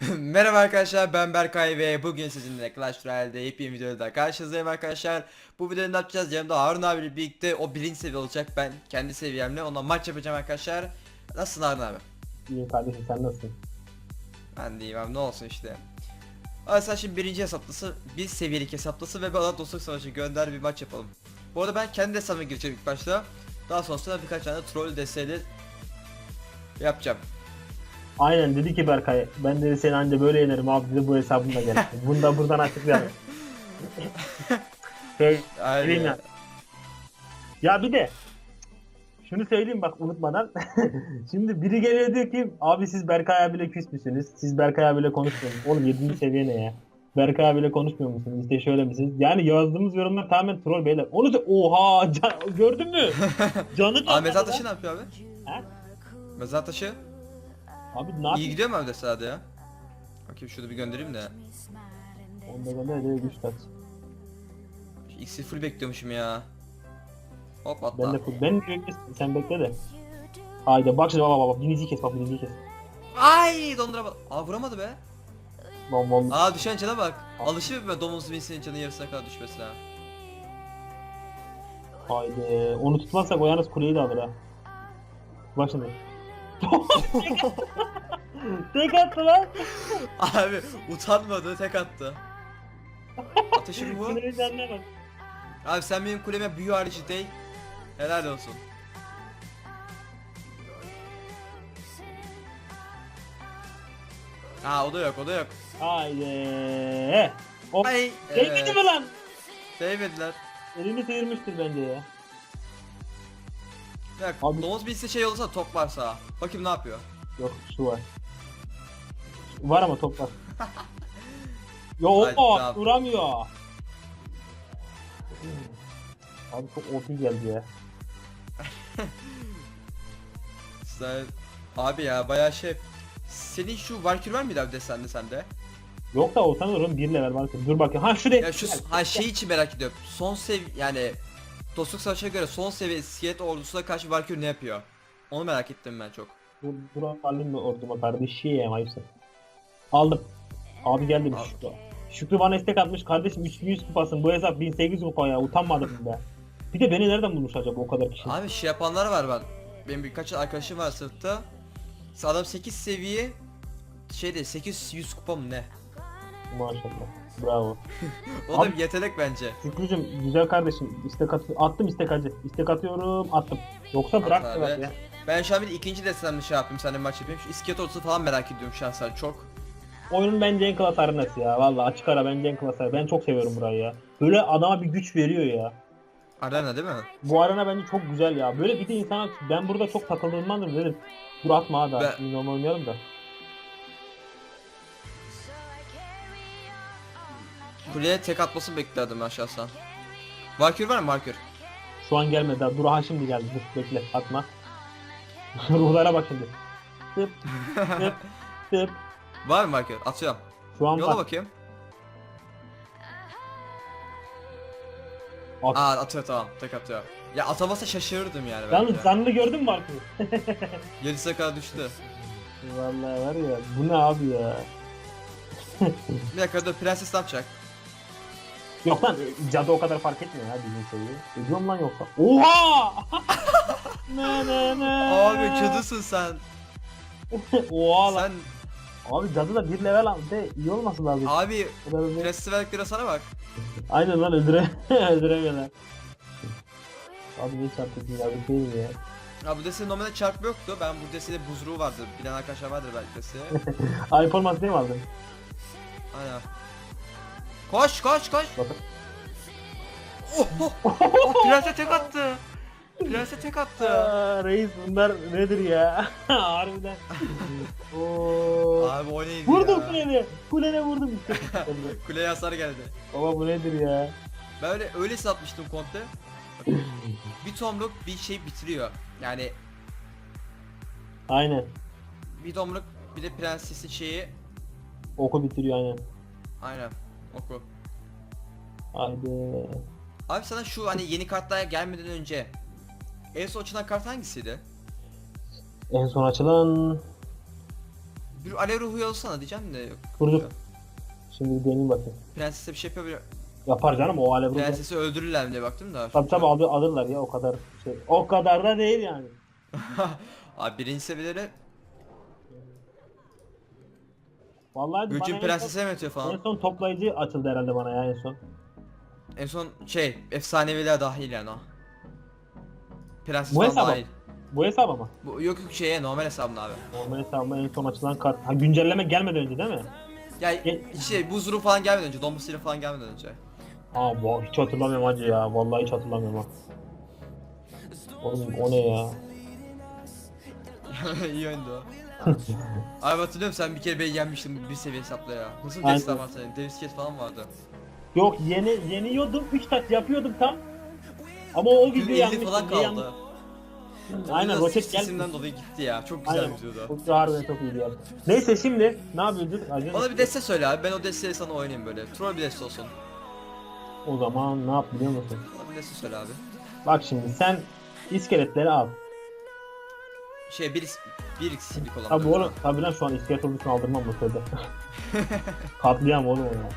Merhaba arkadaşlar ben Berkay ve bugün sizinle Clash Royale'de yepyeni videoda karşınızdayım arkadaşlar. Bu videoda ne yapacağız? Yanımda Harun abiyle birlikte o birinci seviye olacak ben kendi seviyemle onunla maç yapacağım arkadaşlar. Nasılsın Harun abi? İyi kardeşim sen nasılsın? Ben de iyiyim abi ne olsun işte. Sen şimdi birinci hesaplısı, bir seviyelik hesaplısı ve bana dostluk savaşı gönder bir maç yapalım. Bu arada ben kendi hesabıma gireceğim ilk başta. Daha sonrasında birkaç tane troll desteğiyle yapacağım. Aynen dedi ki Berkay ben dedi seni anca böyle yenerim abi dedi bu hesabımla gel. Bunu da buradan açıklayalım. şey, Aynen. Ya. ya bir de şunu söyleyeyim bak unutmadan. Şimdi biri geliyor diyor ki abi siz Berkay abiyle küs müsünüz? Siz Berkay abiyle konuşmuyor musunuz? Oğlum 7. seviye ne ya? Berkay abiyle konuşmuyor musunuz? İşte şöyle misiniz? Yani yazdığımız yorumlar tamamen troll beyler. Onu da oha can- gördün mü? Canı canladı mezar taşı ne yapıyor abi? Ha? Mezar taşı Abi ne iyi yapayım? gidiyor mu abi sade ya? Bakayım şurada bir göndereyim de. Onda gönder de güç. X'i full bekliyormuşum ya. Hop Ben atla. de ben bekle sen bekle de. Haydi bak şimdi baba baba biniciyi kes bak biniciyi kes. Ay dondura bak. Aa vuramadı be. Bom bom. Aa düşen cana bak. Alışıyor mu be domuz binsinin canı yarısına kadar düşmesine. Haydi onu tutmazsak o yalnız kuleyi de alır ha. Bak şimdi. Tek attı lan. Abi utanmadı tek attı. Ateşim bu. Kuleyi canına bak. Abi sen benim kuleme büyü harici değil. Helal olsun. Aa o da yok o da yok. Haydi. O Ay. Değmedi mi lan? Değmediler. Elini sıyırmıştır bence ya. Ya Abi- domuz bilse şey olursa top varsa. Bakayım ne yapıyor. Yok şu var. Var ama top var. Yo Hadi o tamam. duramıyor. Abi çok OP geldi ya. Sen... Abi ya bayağı şey... Senin şu Valkyrie var mıydı abi desende sende? Yok da olsan olurum bir level var. Dur bakayım. Ha şuraya. Ya şu ha şey için merak ediyorum. Son sev yani Dostluk Savaşı'na göre son seviye iskelet ordusuna karşı Valkyrie ne yapıyor? Onu merak ettim ben çok. Dur, dur alayım mı orduma kardeşim ayıpsın. Aldım. Abi geldi bir. Şükrü. Şükrü bana istek atmış. Kardeşim 3100 kupasın. Bu hesap 1800 kupa ya. Utanmadım be. Bir de beni nereden bulmuş acaba o kadar kişi? Abi şey yapanlar var ben. Benim birkaç arkadaşım var sırtta. Adam 8 seviye şeyde 800 kupa mı ne? Maşallah. Bravo. O da Abi- bir yetenek bence. Şükrücüm güzel kardeşim. İstek at attım istek acı. İstek atıyorum attım. Yoksa bırak abi. bırak ya. Ben şu an bir ikinci destemle şey yapayım seninle maç yapayım. Şu iskelet ordusu falan merak ediyorum şahsen çok. Oyunun bence en klas arenası ya. Valla açık ara bence en klas arena. Ben çok seviyorum burayı ya. Böyle adama bir güç veriyor ya. Arena değil mi? Bu arena bence çok güzel ya. Böyle bir de insana ben burada çok takıldığımdandır dedim. Dur atma. Ben- Ben... Normal oynayalım da. Kuleye tek atmasını beklerdim ben şahsen. Valkyrie var mı Valkyrie? Şu an gelmedi daha. Dur ha şimdi geldi. Dur bekle atma. Ruhlara bak şimdi. Tıp tıp tıp. Var mı Valkyrie? Atıyorum. Şu an Yola bak. bakayım. At. Aa atıyor tamam tek atıyor. Ya atamasa şaşırırdım yani Yalnız bence. canlı gördün mü Mark'ı? Yedisine kadar düştü. Vallahi var ya. Bu ne abi ya? Bir dakika dur prenses ne yapacak? Yok lan cadı o kadar fark etmiyor ya bizim seviye. Ediyorum lan yoksa. Oha! ne ne ne. Abi cadısın sen. Oha lan. Sen Abi cadı da bir level aldı. iyi olması lazım. abi prensesi verdikleri sana bak. Aynen lan öldüre öldüremiyorlar. Abi ne çarptık ya bu değil mi ya? Ya bu desede normalde çarpma yoktu. Ben bu desede buzruğu vardır. Bilen arkadaşlar vardır belki desi. Ayıp olmaz değil mi aldın? Aynen. Koş koş koş. Bakın. Oh, oh, oh, prense tek attı. Prense tek attı. Aa, reis bunlar nedir ya? Harbiden. Oo. Abi o neydi Vurdum ya? kulene. Kulene vurdum işte. Kuleye hasar geldi. Baba bu nedir ya? Ben öyle öyle satmıştım. Bak, bir tomruk bir şey bitiriyor. Yani Aynen. bir tomruk bir de prensesin şeyi Oku bitiriyor aynen. aynen oku. Haydi. Abi sana şu hani yeni kartlar gelmeden önce en son açılan kart hangisiydi? En son açılan Bir alev ruhu yollasana diyeceğim de yok. Dur. Şimdi bir deneyeyim bakayım. Prensese bir şey yapabilir. Yapar canım o alev ruhu. Prensesi öldürürler diye baktım da. Tabii tabii alır, alırlar ya o kadar şey. O kadar da değil yani. Abi birinci seviyeleri Vallahi Gülçin bana en son, prensese mi atıyor en falan. son toplayıcı açıldı herhalde bana ya en son. En son şey efsaneviler dahil yani o. Prenses Bu falan hesaba- dahil. Bu hesap ama. Bu yok yok şeye normal hesabına abi. Normal hesabıma en son açılan kart. Ha güncelleme gelmeden önce değil mi? Ya E- şey buzuru falan gelmeden önce, dombasıyla falan gelmeden önce. Aa bu hiç hatırlamıyorum hacı ya. Vallahi hiç hatırlamıyorum ha. Oğlum o ne ya? İyi oyundu o. Abi hatırlıyorum sen bir kere beni yenmiştin bir seviye hesapla ya. Nasıl bir Aynen. hesap var senin? Davis Cat falan vardı. Yok yeni yeniyordum 3 taç yapıyordum tam. Ama o Bir video elli yanlış. falan video yanlış. kaldı. Aynen roket geldi. Sesimden dolayı gitti ya. Çok güzel Aynen. videodu. Çok harbiden çok iyiydi ya. Neyse şimdi ne yapıyorduk? Acı. Bana bir deste söyle abi. Ben o desteği sana oynayayım böyle. Troll bir deste olsun. O zaman ne yap biliyor musun? Bana bir deste söyle abi. Bak şimdi sen iskeletleri al. Şey bir bir x'lik olan. Böyle. oğlum tabi lan şu an iskelet ordusunu aldırmam bu sırada. Katliam oğlum o ya.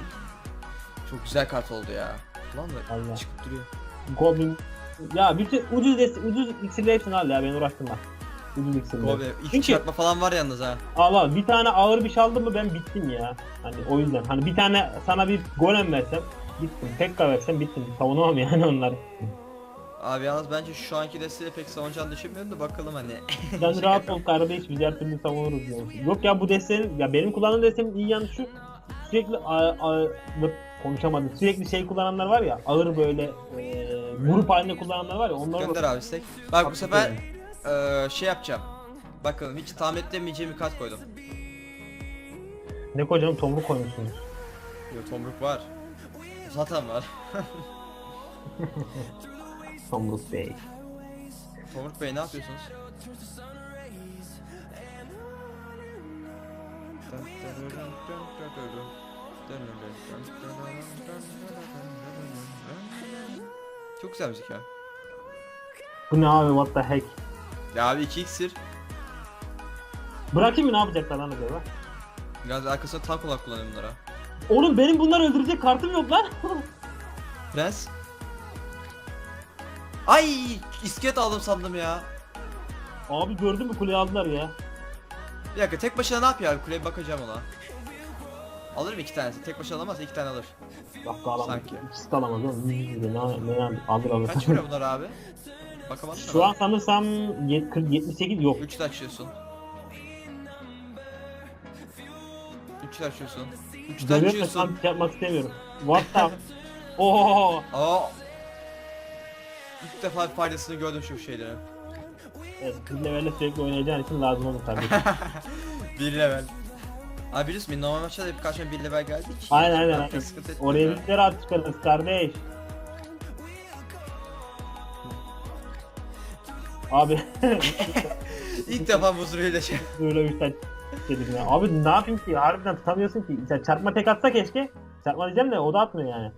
Çok güzel kart oldu ya. Lan da Allah. çıkıp duruyor. Goblin. Ya bütün ucuz desti, ucuz iksirleri hepsini al ya beni uğraştırma. Ucuz iksirleri. Gobe ilk Çünkü- çarpma falan var yalnız ha. Al al bir tane ağır bir şey aldım mı ben bittim ya. Hani o yüzden hani bir tane sana bir golem versem bittim. Pekka versem bittim. Savunamam yani onları. Abi yalnız bence şu anki desteği pek savunacağını düşünmüyorum da bakalım hani. Sen rahat ol kardeş biz her türlü savunuruz diyorsun. Yok ya bu destenin ya benim kullandığım destenin iyi yanı şu sürekli a, konuşamadım. Sürekli şey kullananlar var ya ağır böyle e, grup halinde kullananlar var ya onlar Gönder abi istek. Bak bu sefer eee, şey yapacağım. Bakalım hiç tahmin edemeyeceğim bir kart koydum. Ne kocaman tomruk koymuşsunuz. Yok tomruk var. Zaten var. Tomruk Bey. Tomruk Bey ne yapıyorsunuz? Çok güzel müzik ya. Bu ne abi what the heck. Ya abi 2 iksir. Bırakayım mı ne yapacaklar lan acaba? Biraz arkasına tank olarak kullanıyorum bunlara. Oğlum benim bunları öldürecek kartım yok lan. Prens. Ay iskelet aldım sandım ya. abi gördün mü kuleyi aldılar ya. Bir dakika tek başına ne yapıyor abi? Kuleye bakacağım ona. Alır mı iki tanesi? Tek başına alamaz iki tane alır. Bak da alamaz. Sanki. İkisi de alamaz oğlum. Ne, ne yani alır alır. Kaç vuruyor bunlar abi? Bakamadım da. Şu an sanırsam yet- 40 78 yok. 3 de açıyorsun. 3 de açıyorsun. 3 de Görüyorsun açıyorsun. tam yapmak istemiyorum. What the Oo. Aa. İlk defa faydasını gördüm şu şeylerin. Evet, bir levelle sürekli oynayacağın için lazım olur kardeşim. 1 level. Abi biliyorsun benim normal maçta da birkaç tane 1 level geldi ki. aynen aynen. Aynen. Oraya ya. bir kere at çıkarız kardeş. Abi İlk defa bu sürüyle şey. böyle bir şey dedim ya. Abi ne yapayım ki? Harbiden tutamıyorsun ki. Sen çarpma tek atsa keşke. Çarpma diyeceğim de o da atmıyor yani.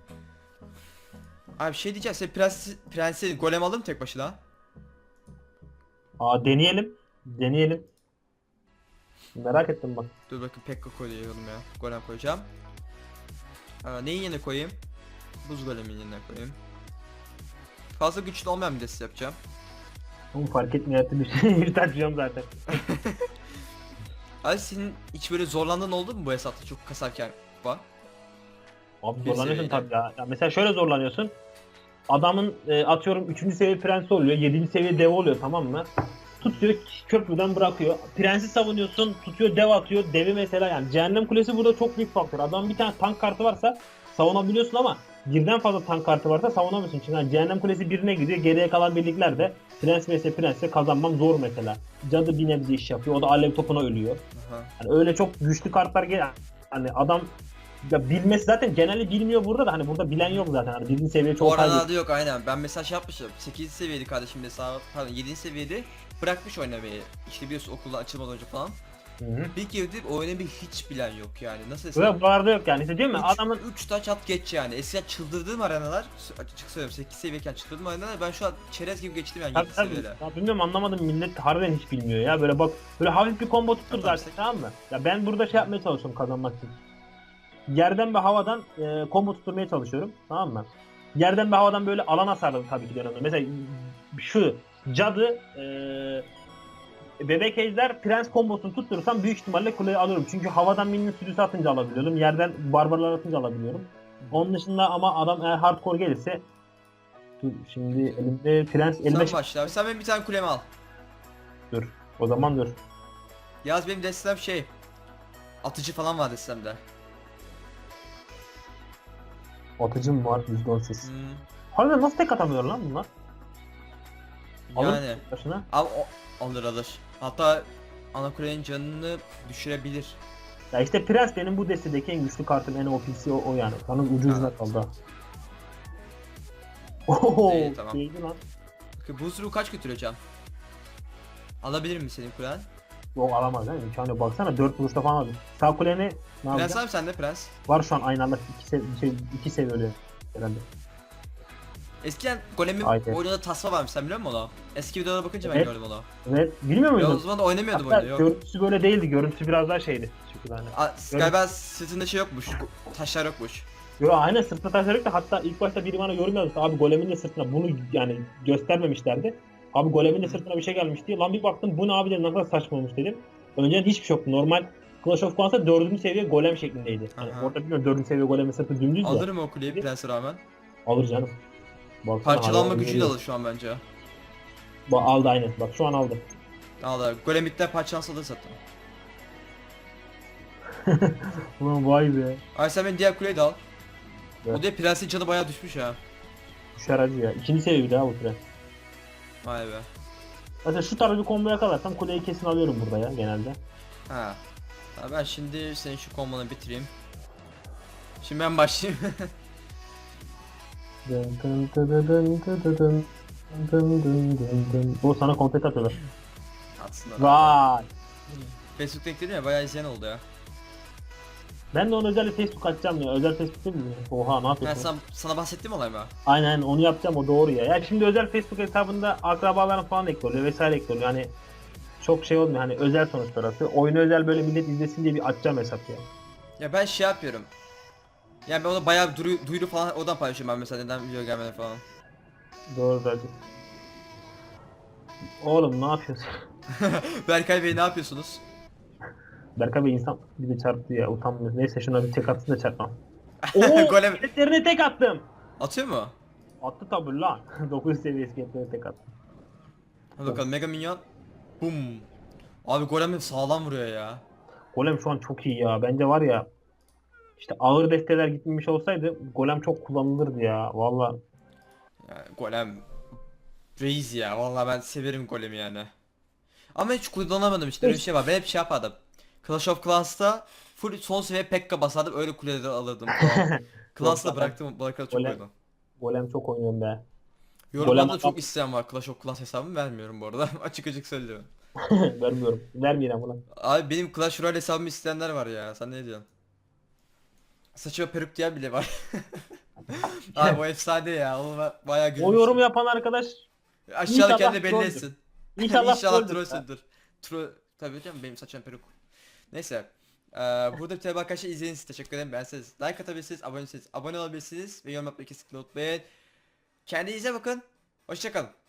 Abi şey diyeceğim sen prens, prensi golem aldın mı tek başına? Aa deneyelim. Deneyelim. Merak ettim bak. Dur bakayım Pekka koyuyorum ya. Golem koyacağım. Aa, neyin yerine koyayım? Buz golemin yerine koyayım. Fazla güçlü olmayan bir deste yapacağım. Oğlum fark etmiyor şey. bir taşıyorum zaten. Abi senin hiç böyle zorlandığın oldu mu bu hesapta çok kasarken? Bak. Abi zorlanıyorsun tabii ya. ya. Mesela şöyle zorlanıyorsun. Adamın e, atıyorum 3. seviye prensi oluyor, 7. seviye dev oluyor tamam mı? Tutuyor köprüden bırakıyor. Prensi savunuyorsun, tutuyor dev atıyor. Devi mesela yani cehennem kulesi burada çok büyük faktör. Adam bir tane tank kartı varsa savunabiliyorsun ama birden fazla tank kartı varsa savunamıyorsun. Çünkü yani cehennem kulesi birine gidiyor. Geriye kalan birlikler de prens vs prensle kazanmam zor mesela. Cadı bir nebze iş yapıyor. O da alev topuna ölüyor. Aha. Hani öyle çok güçlü kartlar gel. Hani adam ya bilmesi zaten genelde bilmiyor burada da hani burada bilen yok zaten. Hani birinci seviye çok fazla. aralarda yok aynen. Ben mesaj şey yapmışım. 8. seviyeli kardeşim de sağ pardon 7. seviyede bırakmış oynamayı. İşte biliyorsun okulda açılmadan önce falan. Hı hı. Bir girdim oyunu bir hiç bilen yok yani. Nasıl Böyle desem? buralarda yok yani. İşte diyorum ya adamın 3 taç at geç yani. Eskiden çıldırdığım arenalar, açık söylüyorum 8 seviyeyken çıldırdığım arenalar ben şu an çerez gibi geçtim yani Tabii 7 tabii. seviyede. Ya bilmiyorum anlamadım millet harbiden hiç bilmiyor ya. Böyle bak böyle hafif bir combo tuttur zaten tamam mı? Ya ben burada şey yapmaya çalışıyorum kazanmak için. Yerden ve havadan e, combo tutturmaya çalışıyorum tamam mı? Yerden ve havadan böyle alan hasarlı tabii ki dönemde. Mesela şu cadı e, bebek ejder prens kombosunu tutturursam büyük ihtimalle kuleyi alıyorum. Çünkü havadan minyon sürüsü atınca alabiliyorum. Yerden barbarlar atınca alabiliyorum. Onun dışında ama adam eğer hardcore gelirse Dur, şimdi elimde prens elime Sen başla abi. Sen benim bir tane kulemi al. Dur. O zaman dur. Yaz benim destem şey. Atıcı falan var destemde. Atıcım var %18. Hmm. Harbiden nasıl tek atamıyor lan bunlar? Alır Yani. başına. Abi o alır alır. Hatta ana kulenin canını düşürebilir. Ya işte Prens benim bu destedeki en güçlü kartım en OP'si o, o yani. Kanın ucu ucuna Evet. kaldı. Oho, İyi, tamam. değdi lan. Buzru kaç götüreceğim? Alabilir mi senin kulen? Yok alamaz mi? İmkanı yok. Baksana 4 vuruşta falan aldı. Sağ kuleni ne Prens yapacak? abi sende prens. Var şu an aynı anda 2 sev şey, iki seviyeli herhalde. Eskiden golemin Aynen. oyununda tasma varmış sen biliyor musun onu? Eski videolara bakınca ben Evet. gördüm onu. Evet, bilmiyor Ya o muydun? zaman da oynamıyordum Hatta oyunu yok. görüntüsü böyle değildi. Görüntüsü biraz daha şeydi. Çünkü hani. Aa, galiba sırtında şey yokmuş. Taşlar yokmuş. Yo aynen sırtına taşlar yok da hatta ilk başta biri bana yorum yazmıştı. Abi golemin de sırtına bunu yani göstermemişlerdi. Abi golemin de sırtına bir şey gelmiş diye. Lan bir baktım bu ne abi dedim ne kadar saçma olmuş dedim. Önceden hiçbir şey yoktu. Normal Clash of Clans'ta dördüncü seviye golem şeklindeydi. Yani orada bilmiyorum dördüncü seviye golemin sırtı dümdüz Alır mı o kuleyi prens'e rağmen? Alır canım. Baksana, Parçalanma gücüyle alır. şu an bence. Ba- aldı aynen. Bak şu an aldı. Alır. Golem bitter parçalansa alır zaten. Ulan vay be. Ay sen benim diğer kuleyi de al. Evet. O diye prensin canı bayağı düşmüş ha. Düşer acı ya. İkinci seviye bir daha bu tren. Vay be. Mesela şu tarz bir combo yakalarsam kuleyi kesin alıyorum burada ya genelde. Ha. Ha, ben şimdi senin şu kombonu bitireyim. Şimdi ben başlayayım. Dın dın dın dın dın dın dın. Dın dın dın dın. Bu sana kompet atıyorlar. Aslında. Vay. Facebook'ta ekledim ya bayağı izleyen oldu ya. Ben de onu özel Facebook açacağım ya. Özel Facebook değil mi? Oha ne Ben yapıyorsun? sana, sana bahsettim olay mı? Aynen onu yapacağım o doğru ya. Ya şimdi özel Facebook hesabında akrabaların falan ekliyor vesaire ekliyor. Yani çok şey olmuyor hani özel sonuçta orası. Oyunu özel böyle millet izlesin diye bir açacağım hesap ya. Ya ben şey yapıyorum. Yani ben ona bayağı duyuru, duyuru falan oradan paylaşıyorum ben mesela neden video gelmeden falan. Doğru zaten. Oğlum ne yapıyorsun? Berkay Bey ne yapıyorsunuz? Berkay Bey insan bir de çarptı ya utanmıyor. Neyse şuna bir tek atsın da çarpmam. Golem- Skelettlerine tek attım. Atıyor mu? Attı tabi lan. 9 seviye iskeletlerine tek attım. Hadi bakalım Mega Minyon. Bum. Abi golem sağlam vuruyor ya. Golem şu an çok iyi ya. Bence var ya işte ağır desteler gitmemiş olsaydı golem çok kullanılırdı ya. Valla Yani golem reis ya. Vallahi ben severim golemi yani. Ama hiç kullanamadım işte öyle bir şey var. Ben hep şey yapardım. Clash of Clans'ta full son seviye Pekka basardım öyle kuleleri alırdım falan. Clans'ta Yok, bıraktım bırakalı çok Golem- oynadım. golem çok oynuyorum be. Yorumlarda Golem- çok isteyen var Clash of Clans hesabımı vermiyorum bu arada. açık açık söylüyorum. Vermiyorum. Vermeyeceğim ulan. Abi benim Clash Royale hesabımı isteyenler var ya. Sen ne diyorsun? Saçma peruk diyen bile var. Abi o efsane ya. Onu bayağı O gülmüştüm. yorum yapan arkadaş Aşağıda kendi belli etsin. inşallah, İnşallah trollsündür. Troll tabii canım benim saçım peruk. Neyse. Ee, burada bir arkadaşlar izlediğiniz teşekkür ederim. Beğenseniz like atabilirsiniz, abone olabilirsiniz, abone olabilirsiniz ve yorum yapmayı kesinlikle unutmayın. Kendinize bakın. Hoşçakalın.